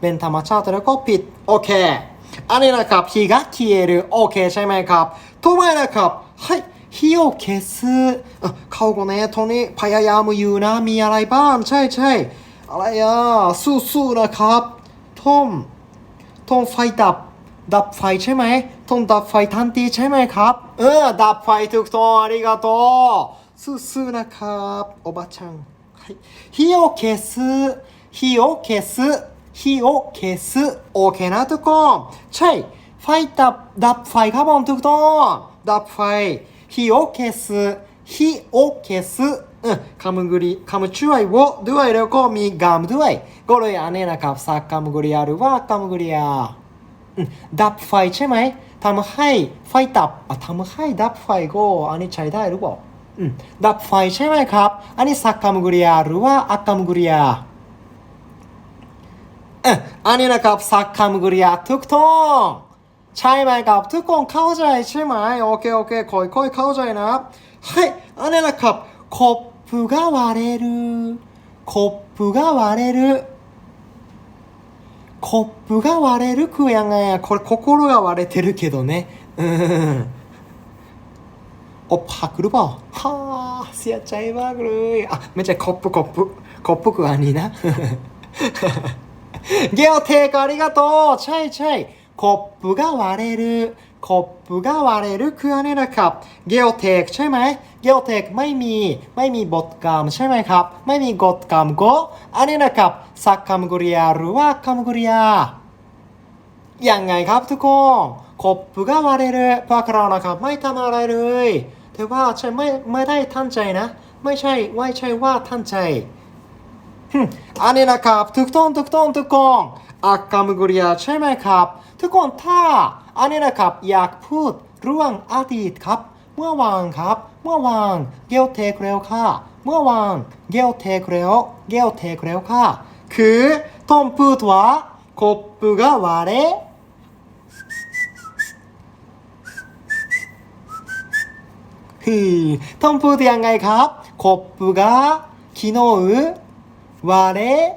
เป็นธรรมชาติแล้วก็ผิด โอเค อันนี้นะครับ火が消えるโอเคใช่ไหมครับถูกไหมนะครับはい火を消すอ่ะเขาก็ねตอนนี้พยายามอยู่นะ มีอะไรบ้างใช่ใช่อะไรอ่ะสู้ๆนะครับทอมทอมไฟดับ ดับไฟใช่ไหมทอมดับไฟทันทีใช่ไหมครับ เออ ดับไฟถูกต้องありがとうสู้ๆนะครับโอบาชังはい火を消す火を消す 火を消すโอเคนะทุกคนใช่ ไฟดับ ดับไฟครับผมถูกต้องดับไฟ火を消す火を消すเออคำกริคำช่วยโวด้วยแล้วก็มีกามด้วย ก็เลยอันนี้นะครับสักคำกริยาหรือว่าคำกริยา อืมดับไฟใช่ไหมทำให้ไฟดับอ่ะทำให้ดับไฟก็อันนี้ใช้ได้หรือเปล่าอืมดับไฟใช่ไหมครับ อันนี้สักคำกริยาหรือว่าอักคำกริยา เอ่ออันนี้นะครับสักคำกริยาถูกต้องใช่ไหมครับทุกคนเข้าใจใช่ไหมโอเคโอเคค่อยๆเข้าใจนะはいอันนี้นะครับコップが割れるコップが割れるコップが割れるคือยังไงอะこれ心が割れてるけどねうんอกหักหรือเปล่าฮ่าเสียใจมากเลยอ่ะไม่ใช่คอปปุคอปปุคอปปุคืออันนี้นะ เกลเทกありがとうใช่ใช่コップが割れるコップが割れるคืออันนี้นะครับเกลเทกใช่ไหมเกลเทกไม่มีไม่มีบทกรรมใช่ไหมครับ ไม่มีกฎกรรมก็อันนี้นะครับสักคำกริยาหรือว่าคำกริยา ยังไงครับทุกคนコップが割れるพวกเรานะครับไม่ทำอะไรเลยแต่ว่าใช่ไม่ไม่ได้ตั้งใจนะ ไม่ใช่ไม่ใช่ว่าตั้งใจหึ อันนี้นะครับถูกต้องถูกต้องถูกต้องอักกามกุริยาใช่ไหมครับ ทุกคนถ้าอันนี้นะครับอยากพูดเรื่องอดีตครับ เมื่อวานครับ เมื่อวานเกลเทกเร็วค่ะ เมื่อวานเกลเทกเร็วเกลเทกเร็วค่ะ คือทอมพูดว่าคอปปูップาเれฮึทอมพูดยังไงครับค็อปก็コップが昨日割れ、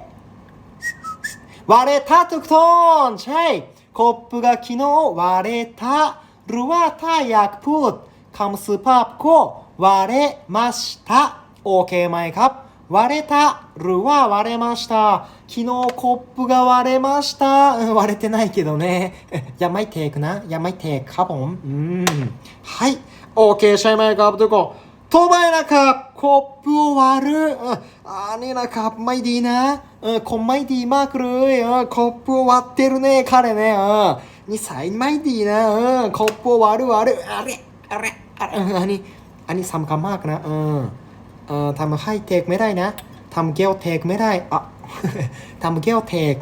割れたとくとん。チェイ。コップが昨日割れた。るはたやくぷっ。カムスパッコ割れました。OK マイカップ。割れた。るは割れました。昨日コップが割れました。割れてないけどね。やまいテイクな。やまいテイクカボン。うん。はい。OK シャイマイカップとこ。 โทรไปนะครับคบพัววารืออันนี้นะครับไม่ดีนะเออคงไม่ดีมากเลยเออคบพัววัดเตรุเน่คาเรเนี่เออนิสัยไม่ดีนะเออคบพัววารือวารืออะไรอะไรอันนี้อันนี้สำคัญมากนะเออเออทำให้เทคไม่ได้นะทำเกลียเทคไม่ได้อะทำเกลียเทค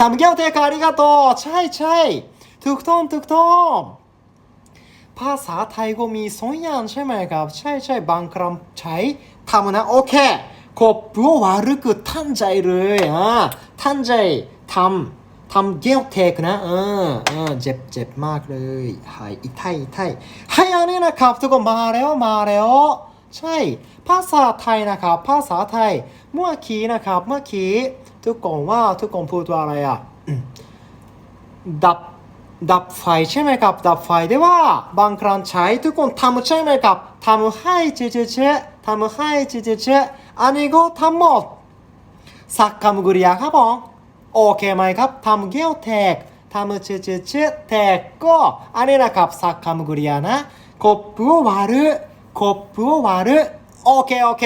ทำเกลียเทคอาริกาโตใช่ใช่ถูกต้องถูกต้อง ภาษาไทยก็มีสองอย่างใช่ไหมครับ ใช่ใช่บางคำใช้ทำนะโอเคคบปัววารึคือตั้งใจเลยอะตั้งใจทำทำเกลเทคนะเออเออเจ็บเจ็บมากเลยหายอีไทยอีไทยให้อันนี้นะครับทุกคนมาแล้วมาแล้วใช่ ภาษาไทยนะครับ ภาษาไทย เมื่อกี้นะครับ เมื่อกี้ทุกคนว่าทุกคนพูดว่าอะไรอะดับ ดับไฟใช่ไหมครับ ดับไฟได้ว่าบางครั้งใช้ทุกคนทำใช่ไหมครับทำให้เจเจเจทำให้เจเจเจอันนี้ก็ทำหมดสักคำกริยาครับผมโอเคไหมครับทำเกี่ยวแทกทำเจเจเจแทกก็อันนี้นะครับสักคำกริยานะコップを割るコップを割るโอเคโอเค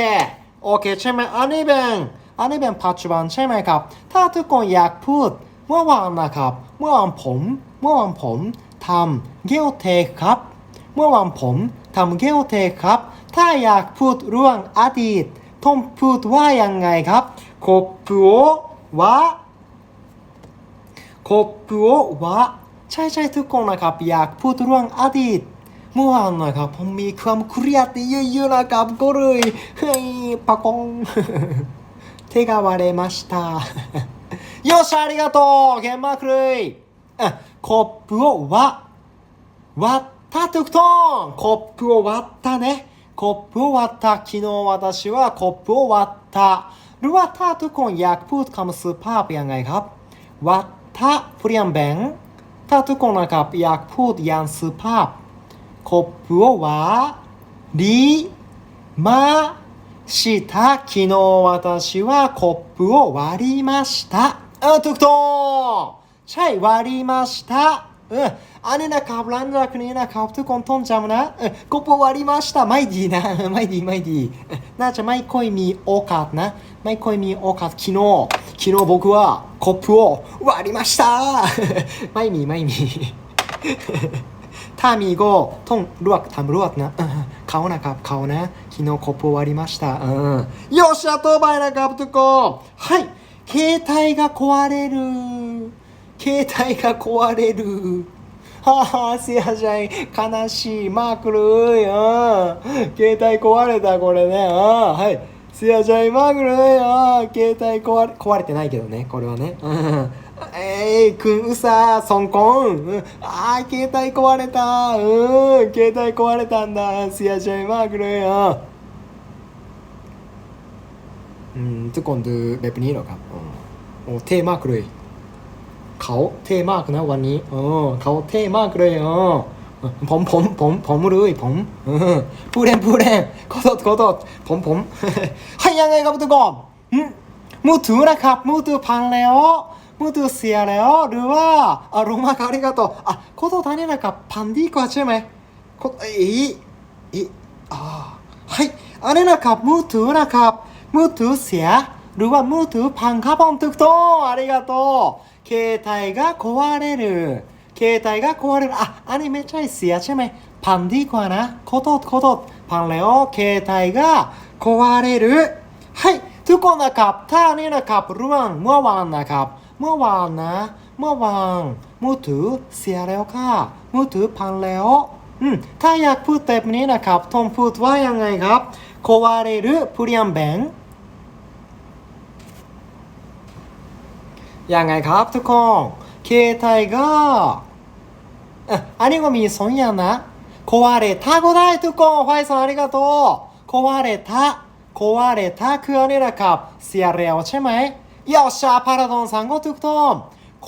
โอเคใช่ไหมอันนี้เป็นอันนี้เป็นปัจจุบันใช่ไหมครับ ถ้าทุกคนอยากพูด เ มื่อวานนะครับ เมื่อวานผม เมื่อวานผมทำเกลเทคครับ เมื่อวานผมทำเกลเทคครับ ถ้าอยากพูดเรื่องอดีตต้องพูดว่ายังไงครับコップをはコップをはใช่ใช่ทุกคนนะครับ อยากพูดเรื่องอดีต เมื่อวานนะครับผมมีความเครียดเยอะๆนะครับก็เลยเฮ้ยปะกง 手が割れました。 よっしゃ、ありがとうゲンマーク類、うん、コップを割、割ったとトとんコップを割ったね。コップを割った。昨日私はコップを割った。ルワタトゥコンヤクプートカムスパープやんがいか割ったプリアンベン。タトゥコンなかヤクプートヤンスパープ。コップを割りました。昨日私はコップを割りました。 เออถูกต้องใช่割りましたเอออันนี้นะครับหลังจากนี้นะครับทุกคนท่องจำนะเออコップを割りましたไม่ดีนะ ไม่ดีไม่ดีเออน่าจะไม่ค่อยมีโอกาสนะ ไม่ค่อยมีโอกาส昨日昨日僕はコップを割りました ไม่มีไม่มี ถ้ามีก็ต้องลวกทำลวกนะเออเขานะครับเขานะ昨日コップ終わりましたうんよっしゃต่อไปนะครับทุกคนはい 携帯が壊れる。携帯が壊れる。はあ、せやじゃい。悲しい。まくるー。携帯壊れた、これね。あはい。せやじゃい、まーるー。携帯壊れ、壊れてないけどね、これはね。えい、ー、くんうさ、そんこん。うん、ああ、携帯壊れた。うん、携帯壊れたんだ。せやじゃい、まーるー。 อ่ะอืมทุกคนดูแบบนี้เหรอครับอืมโอ้เท่มากเลย เขาเท่มากนะวันนี้เออเขาเท่มากเลยเออผมผมผมผมเลยผมเออผู้เล่นผู้เล่นขอโทษขอโทษผมผม ให้ยังไงครับทุกคนหึมือถือนะครับมือถือพังแล้วมือถือเสียแล้วหรือว่าอ่ะลงมาครับありがとうอ่ะขอโทษท่านนี่นะครับพันดีกว่าใช่ไหมขอเอ้ยเอ้ยอ่าはいอันนี้นะครับมือถือนะครับ มือถือเสียหรือว่ามือถือพังครับผมทุกท่านありがとう携帯が壊れる携帯が壊れるあอันนี้ไม่ใช่เสียใช่ไหมพังดีกว่านะขอโทษขอโทษพังแล้ว携帯が壊れるはいทุกคนนะครับถ้านี่นะครับเรื่องเมื่อวานนะครับ เมื่อวานนะ เมื่อวานมือถือเสียแล้วค่ะมือถือพังแล้วอืมถ้าอยากพูดแบบนี้นะครับต้องพูดว่ายังไงครับ壊れるเปลี่ยน ยังไงครับทุกคน携帯がอ่ะอันนี้ก็มีสองอย่างนะ壊れたก็ได้ทุกคนไฟさんありがとう壊れた壊れたคืออันนี้นะครับเสียแล้วใช่ไหมよっしゃพาราดอนさんก็ถูกต้อง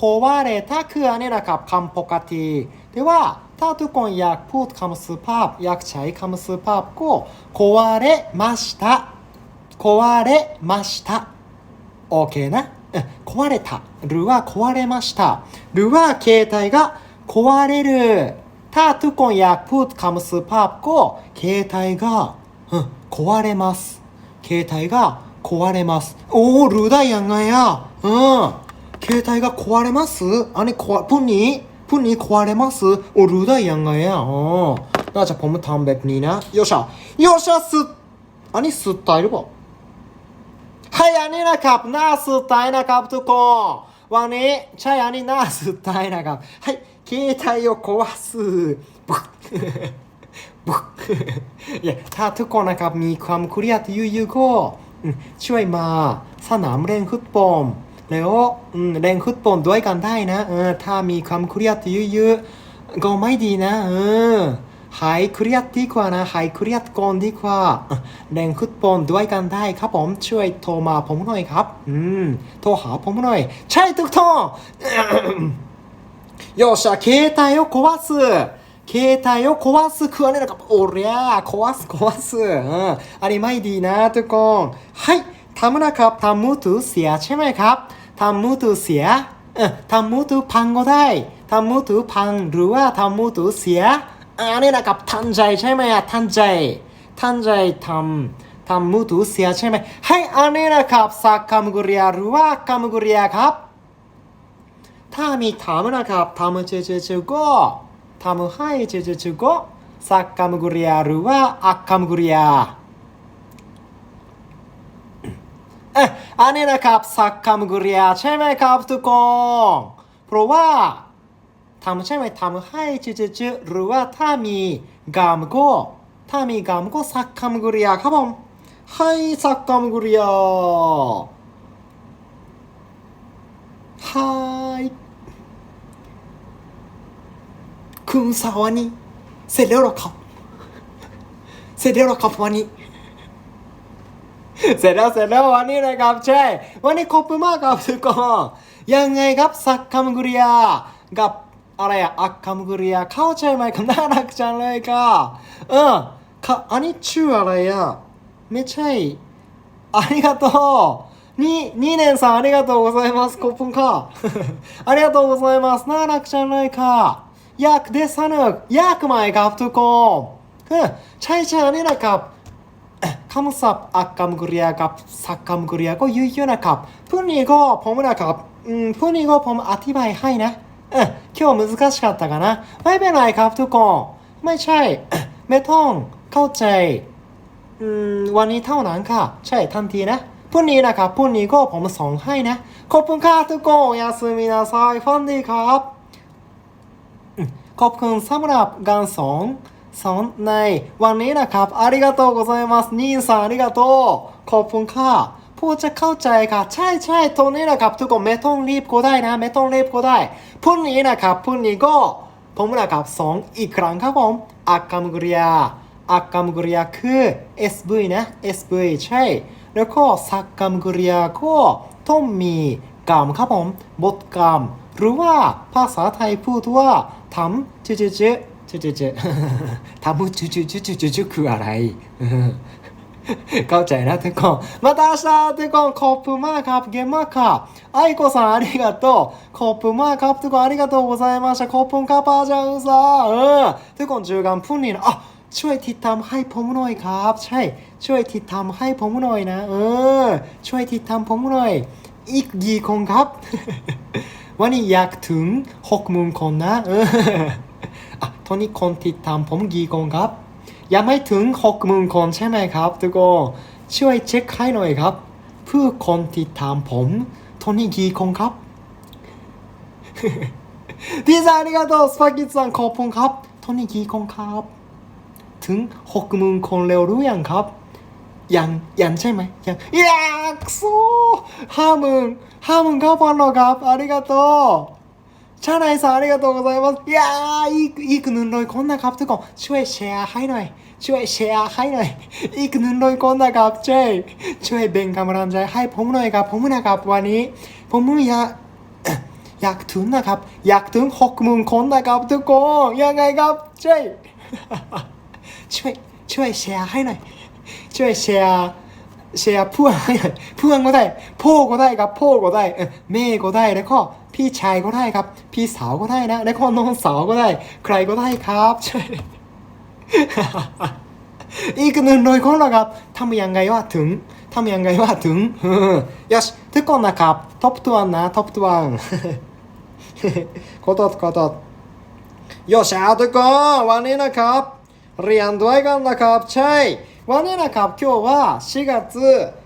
壊れたคืออันนี้นะครับคำปกติแต่ว่าถ้าทุกคนอยากพูดคำสุภาพอยากใช้คำสุภาพก็壊れました壊れましたโอเคนะเอ่อ 壊れた。るは壊れました。るは携帯が壊れる。た、とこんやぷートカムスパー、携帯が、うん、壊れます。携帯が壊れます。おー、るだイやんがや。うん。携帯が壊れます？あれ、こわ、プニ？プニ壊れます？お、ルダイやんがや。うん。なじゃ、ポむたんべプにな。よっしゃ。よっしゃ、す、あにすったいるば。 ให้อันนี้นะครับหน้าสุดท้ายนะครับทุกคนวันนี้ใช่อันนี้หน้าสุดท้ายนะครับให้携帯を壊すบุ๊กบุ๊กいやถ้าทุกคนนะครับมีความเครียดอยู่ๆก็อืมช่วยมาสนามเล่นฟุตบอลแล้วอืมเล่นฟุตบอลด้วยกันได้นะเออถ้ามีความเครียดอยู่ๆก็ไม่ดีนะเออ หายเครียดดีกว่านะหายเครียดก่อนดีกว่าอ่ะเล่นฟุตบอลด้วยกันได้ครับผมช่วยโทรมาผมหน่อยครับ อืมโทรหาผมหน่อย ใช่ทุกท่านよっしゃ携帯を壊す携帯を壊すคืออะไรนะครับโอ้เรีย壊す壊すอืมอันนี้ไม่ดีนะทุกคนはいทำนะครับทำมือถือเสียใช่ไหมครับทำมือถือเสียเออทำมือถือพังก็ได้ทำมือถือพังหรือว่าทำมือถือเสีย อันนี้นะครับทันใจใช่ไหมอะทันใจทันใจทำทำมือถือเสียใช่ไหมให้อันนี้นะครับสักคำกริยาหรือว่าคำกริยาครับ ถ้ามีถามนะครับทำเฉยๆก็ทำให้เฉยๆก็สักคำกริยาหรือว่าอักคำกริยาเอะอันนี้นะครับสักคำกริยาใช่ไหมครับทุกคนเพราะว่า ทำใช่ไหมทำให้จืดๆหรือว่าถ้ามีกามก็ถ้ามีกามก็สักคำกริยาครับผมให้สักคำกริยาはいคุณสาวนี่เสร็จแล้วหรอครับเสร็จแล้วหรอครับวันนี้เสร็จแล้วเสร็จแล้ววันนี้นะครับใช่ วันนี้ขอบคุณมากครับทุกคนยังไงครับสักคำกริยากับ อะไรอะอักคำกริยาเข้าใจไหมครับน่ารักจังเลยค่ะเออค่ะอันนี้ชื่ออะไรอะไม่ใช่ ありがとう。に、2年さんありがとうございます。コップンか。ありがとうございます。น่ารักจังเลยค่ะอยากได้สนุกอยากไหมครับทุกคนเฮ้ยใช่ใช่อันนี้นะครับ คำศัพท์อักคำกริยากับสักคำกริยาก็เยอะๆนะครับพรุ่งนี้ก็ผมนะครับอืมพรุ่งนี้ก็ผมอธิบายให้นะ เออ今日難しかったかなไม่เป็นไรครับทุกคนไม่ใช่ ไม่ต้องเข้าใจ อืมวันนี้เท่านั้นค่ะ ใช่ทันทีนะพรุ่งนี้นะครับพรุ่งนี้ก็ผมส่งให้นะ ขอบคุณค่ะทุกคนおやすみなさいฟันดีครับอืมขอบคุณสำหรับการสอนสอนในวันนี้นะครับありがとうございますนี่さんありがとうขอบคุณค่ะ ผู้จะเข้าใจค่ะ ใช่ใช่ตรงนี้นะครับ ทุกคนไม่ต้องรีบก็ได้นะ ไม่ต้องรีบก็ได้พรุ่งนี้นะครับพรุ่งนี้ก็ผมนะครับสองอีกครั้งครับผมอักคำกริยาอักคำกริยาคือ SV นะ SV ใช่ แล้วก็สักคำกริยาก็ต้องมีกรรมครับผมบทกรรม หรือว่าภาษาไทยพูดว่าทำจุจุจุจุจุจุทำจุจุจุจุจุจุคืออะไร เข้าใจนะทุกคนまた明日ทุกคนขอบคุณมากครับเก่งมากครับไอโกさんありがとうขอบคุณมากครับทุกคนありがとうございましたขอบคุณครับอาจารย์さんเออทุกคนเจอกันพรุ่งนี้นะอ่ะช่วยติดตามให้ผมหน่อยครับ ใช่ ช่วยติดตามให้ผมหน่อยนะ เออ ช่วยติดตามผมหน่อย อีกกี่คนครับ วันนี้อยากถึงหกหมื่นคนนะเอออ่ะตอนนี้คนติดตามผมกี่คนครับ ยังไม่ถึงหกหมื่นคนใช่ไหมครับทุกคนช่วยเช็คให้หน่อยครับ เพื่อคนติดตามผมตอนนี้กี่คนครับพี่ซาอาริกาโตสปากิซังขอบคุณครับตอนนี้กี่คนครับ ถึงหกหมื่นคนเร็วหรือยังครับยังยังใช่ไหมยังอยากสู้ห้าหมื่นห้าหมื่นเก้าพันหรอครับอาริกาโต ชาไนซาริกาโตกุไซมัสยาอีกอีกหนึ่งร้อยคนนะครับทุกคนช่วยแชร์ให้หน่อย ช่วยแชร์ให้หน่อย อีกหนึ่งร้อยคนนะครับช่วยช่วยเบ่งกำลังใจให้ผมหน่อยครับ ผมนะครับวันนี้ ผมอยากอยากถึงนะครับ อยากถึงหกหมื่นคนนะครับทุกคนยังไงครับช่ช่วยช่วยแชร์ให้หน่อย ช่วยแชร์ แชร์เพื่อนเพื่อนก็ได้พ่อก็ได้ครับพ่อก็ได้เออแม่ก็ได้แล้วก็พี่ชายก็ได้ครับ พี่สาวก็ได้นะแล้วก็น้องสาวก็ได้ ใครก็ได้ครับใช่อีกหนึ่งร้อยคนล้วครับทำยังไงว่าถึงทำยังไงว่าถึงเออよしทุกคนนะครับท็อปทวนนะท็อปทวนขอโทษขอโทษโยชทุกคนวันนี้นะครับเรียนด้วยกันนะครับใช่ วันนี้นะครับ今日は4月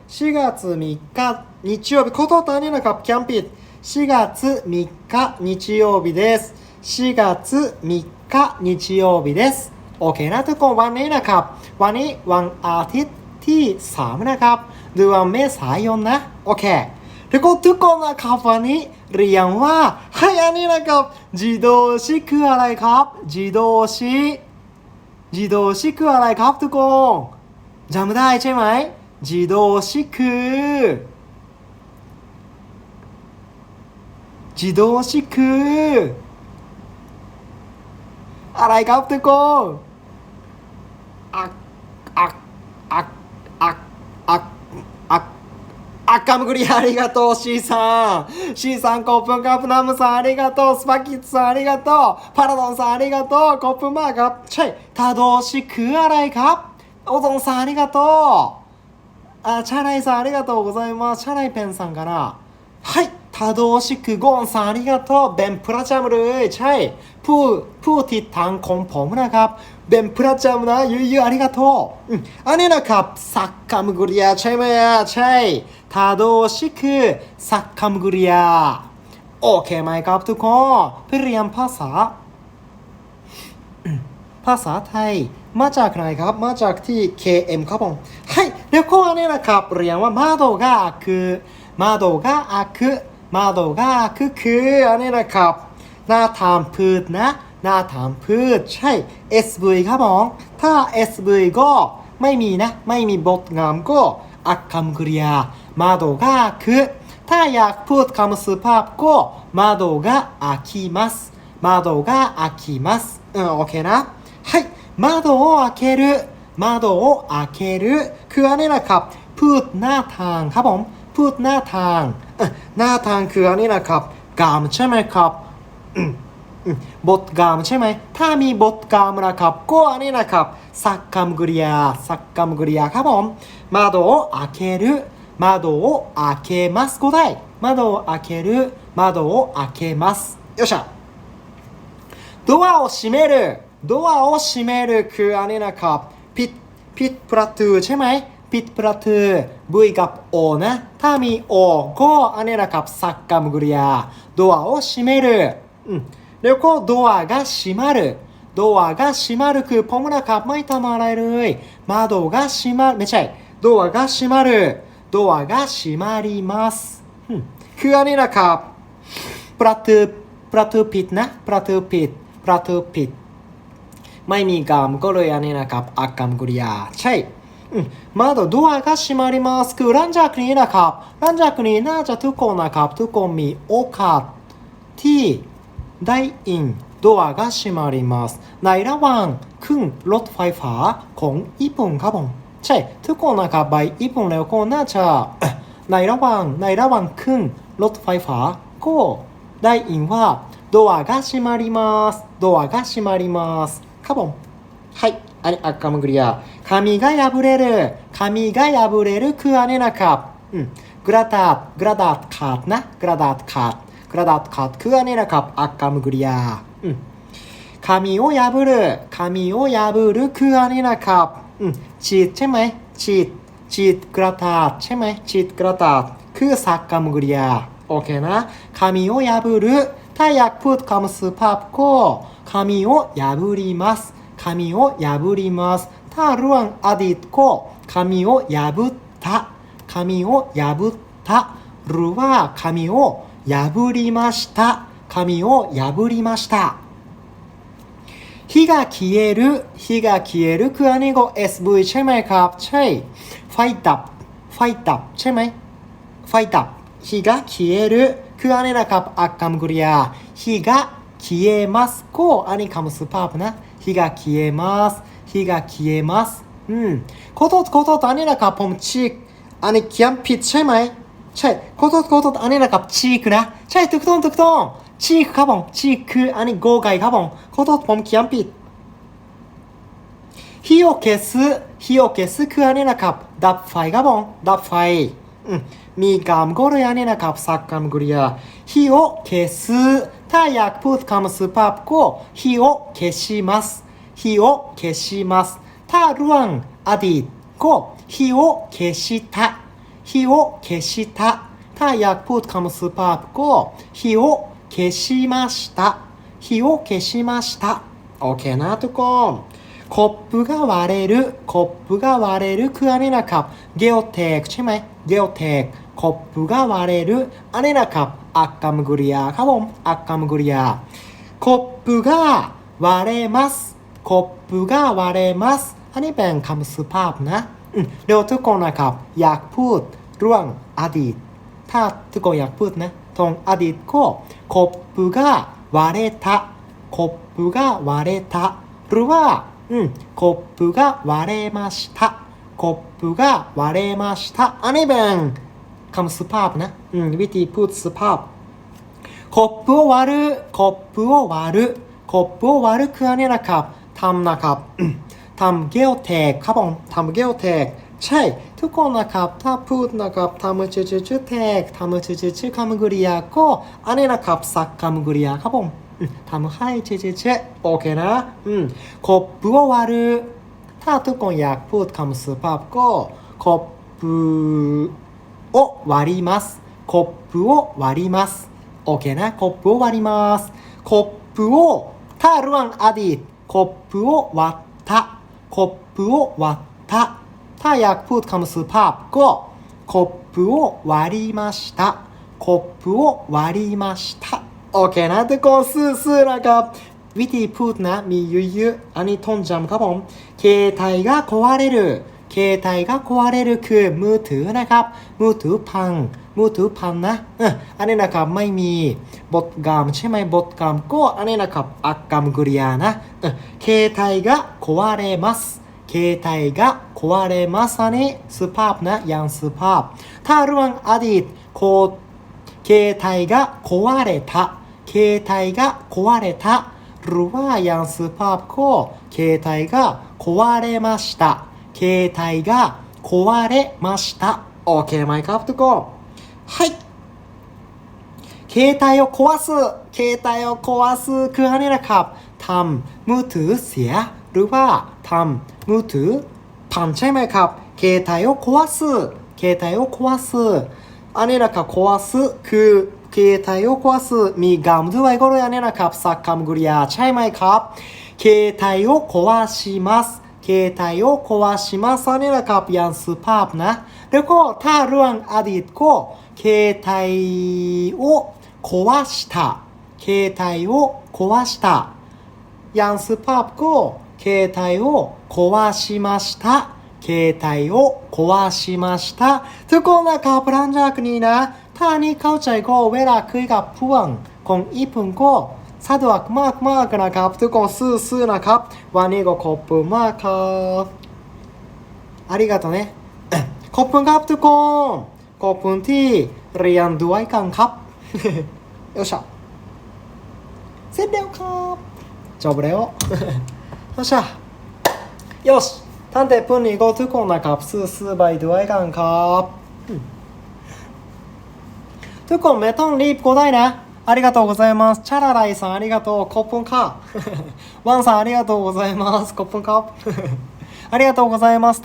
4月3日日曜日ことたにนะครับキャンピッ4月3日日曜日です4月3日日曜日ですโอเคนะทุกคนวันนี้นะครับ วันนี้วันอาทิตย์ที่3นะครับเดือนเมษายนนะโอเค แล้วก็ทุกคนนะครับวันนี้เรียนว่าให้อันนี้นะครับ自動詞คืออะไรครับ自動詞自動詞คืออะไรครับทุกคน จำได้ใช่ไหมจิโดชิคือจิโดชิคือะไรครับทุกคนอักอักอักอักอักอักอักคำกริอาริกาโตชีซังชีซังขอบคุณครับนามซังอาริกาโตสปากิตซังอาริกาโตพาราดอนซังอาริกาโตขอบคุณมากครับ ใช่ทาโดชิคืออะไรครับ โอซงさんありがとうあチャライさんありがとうございますチャライペンさんかなはいทาโดชิคือโกนさんありがとうเป็นประจำเลยใช่ผู้ผู้ติดทางของผมนะครับเป็นประจำนะเยอะๆありがとうอืมอันนี้นะครับสักคำกริยาใช่ไหมอ่ะใช่ทาโดชิคือสักคำกริยาโอเคไหมครับทุกคนเพื่อเรียนภาษา ภาษาไทย มาจากไหนครับ มาจากที่ KM ครับผมใช่แล้วก็อันนี้นะครับเรียนว่ามาโดกาคือมาโดกาคือมาโดกาคือคืออันนี้นะครับหน้าถามพืชนะหน้าถามพืชใช่ SV ครับผมถ้า SV ก็ไม่มีนะ ไม่มีบทงามก็อักคำกริยามาโดกาคือถ้าอยากพูดคำสุภาพก็มาโดกาอาคิมัสมาโดกาอาคิมัสเออโอเคนะ 窓を開ける窓を開けるคืออันนี้นะครับ พูดหน้าทางครับผม พูดหน้าทางเอ่อหน้าทางคืออันนี้นะครับกามใช่ไหมครับอืมอืมบทกามใช่ไหม ถ้ามีบทกามนะครับก็อันนี้นะครับสักกรรมกริยาสักกรรมกริยาครับผม窓を開ける窓を開けますก็ได้窓を開ける窓を開けますよっしゃドアを閉める ドアを閉めるคืออันนี้นะครับผิดผิดประตูใช่ไหมผิดประตู V กับ O นะ ถ้ามี O ก็อันนี้นะครับสักกรรมกริยาドアを閉めるอืมแล้วก็ドアが閉まるドアが閉まるคือผมนะครับไม่ทำอะไรเลย窓が閉まるไม่ใช่ドアが閉まるドアが閉まりますอืมคืออันนี้นะครับ ประตูประตูผิดนะ ประตูผิด ประตูผิด ไม่มีกรรมก็เลยอันนี้นะครับอักกรรมกริยา ใช่อืม窓ドアが閉まりますคือหลังจากนี้นะครับหลังจากนี้น่าจะทุกคนนะครับ ทุกคนมีโอกาสที่ได้ยินドアが閉まりますในระหว่างขึ้นรถไฟฟ้าของญี่ปุ่นครับผมใช่ ทุกคนนะครับไปญี่ปุ่นแล้วก็น่าจะ ในระหว่างในระหว่างขึ้นรถไฟฟ้าก็ได้ยินว่าドアが閉まりますドアが閉まります カボン。はい。あれ、あカムグリア。髪が破れる。髪が破れるクアネナカ。うん。グラタ、グラダーカーな。グラダーカー。グラダーカークアネナカ。ッカムグリア。うん。髪を破る。髪を破るクアネナカ。うん。チーチェマイ。チー、チーグラタ。チェメ。チーグラター。ササカムグリア。オーケーな。髪を破る。タたやくぷカムス、パプコー。紙を破ります紙を破りますถ้าเรื่องอดีตก็紙を破った紙を破ったหรือว่า紙を破りました紙を破りました火が消える火が消えるคืออันนี้ก็ SV ใช่ไหมครับ ใช่ ไฟดับ ไฟดับใช่ไหม ไฟดับ火が消えるคืออันนี้นะครับอักคำกริยา火が 消えますこうアニカムスパープนะ火が消えます火が消えますอืมขอโทษขอโทษอันนี้นะครับผมฉีกอันนี้เขียนผิดใช่ไหมใช่ขอโทษขอโทษอันนี้นะครับฉีกนะใช่ถูกต้องถูกต้องฉีกครับผมฉีกอันนี้โกไก่ครับผมขอทษผมเขียนผิด火を消す火を消すคืออันนี้นะครับดับไฟครับผมดับไฟมีกามโกเรียนี่นะครับสักกามโกเรีย火を消すタやくぷつかむすぱぷこ、火を消します。火を消します。たるわんありこ、火を消した。火を消した。たやくぷつかむすぱプコ、火を消しました。火を消しました。OK なとこ。コップが割れる、コップが割れる、クアレナカップ。ゲオテーク、チェメ、ゲオテーク。コップが割れる、アレナカップ。 อากกามกุริยาครับผมอากกามกุริยาคบปุกาวาเรมัสคบปุกาวาเรมัสอันนี้เป็นคำสุภาพนะเดี๋ยวทุกคนนะครับ อยากพูดเรื่องอดีต ถ้าทุกคนอยากพูดนะตรงอดีตก็คบปุกาวาเรทะคบปุกาวาเรทะหรือว่าอืมคบปุกาวาเรมัสตะคบปุกาวาเรมัสตะอันนี้เป็น คำสุภาพนะวิธีพูดสุภาพขอบปูวารุขอบปูวารุขอบปูวารุคือเนี่ยนะครับทำนะครับทำเกลแทกครับผมทำเกลแทกใช่ ทุกคนนะครับ ถ้าพูดนะครับทำชื่อชื่อชื่อแทกทำชื่อชื่อชื่อคำกริยาก็อันนี้นะครับสักคำกริยาครับผมทำให้ชื่อชื่อชื่อโอเคนะอืมขอบปวารุถ้าทุกคนอยากพูดคำสุภาพก็ขอบปู を割ります。コップを割ります。OK な、コップを割ります。コップを、タルワンアディコップを割った。コップを割った。タイヤプートカムスパープコ。コップを割りました。コップを割りました。OK な、でこう、スースーなんか。ウィティプートなみゆゆ、アニトンジャムカボン。携帯が壊れる。 เคไทก็ควาเรรุคือมือถือนะครับ มือถือพัง มือถือพังนะอันนี้นะครับไม่มีบทกรรมใช่ไหมบทกรรมก็อันนี้นะครับอักกรรมกริยานะเออเคไทก็ควาเรมัสเคไทก็ควาเรมัสอันนี้สุภาพนะยังสุภาพถ้าเรื่องอดีตโคเคไทก็ควาเรทะเคไทก็ควาเรทะหรือว่ายังสุภาพก็เคไทก็ควาเรมาした携帯が壊れました。OK ไหมครับทุกคนはい携帯を壊す携帯を壊すคืออันนี้นะครับทำมือถือเสีย หรือว่าทำมือถือพังใช่ไหมครับ携帯を壊す携帯を壊すอันนี้นะครับ壊すคือ携帯を壊すมีกรรมด้วยก็เลยอันนี้นะครับสักคำกริยาใช่ไหมครับ携帯を壊します 携帯を壊しますอันนี้นะครับอย่างสุภาพนะ แล้วก็ถ้าเรื่องอดีตก็携帯を壊した携帯を壊したอย่างสุภาพก็携帯を壊しました携帯を壊しましたทุกคนนะครับหลังจากนี้นะ ถ้าอันนี้เข้าใจก็เวลาคุยกับเพื่อนของญี่ปุ่นก็ สะดวกมากมากๆนะครับ ทุกคนสู้ๆนะครับ วันนี้ก็ขอบคุณมากครับありがとうね ขอบคุณครับทุกคน ขอบคุณที่เรียนด้วยกันครับ よっしゃเสร็จแล้วครับจบแล้ว よっしゃよしตั้งแต่พรุ่งนี้ก็ทุกคนนะครับสู้ๆไปด้วยกันครับอืมทุกคนไม่ต้องรีบก็ได้นะ ありがとうございます。チャラライさんありがとう。コップンカ。ワンさんありがとうございます。コップンカ。ありがとうございます。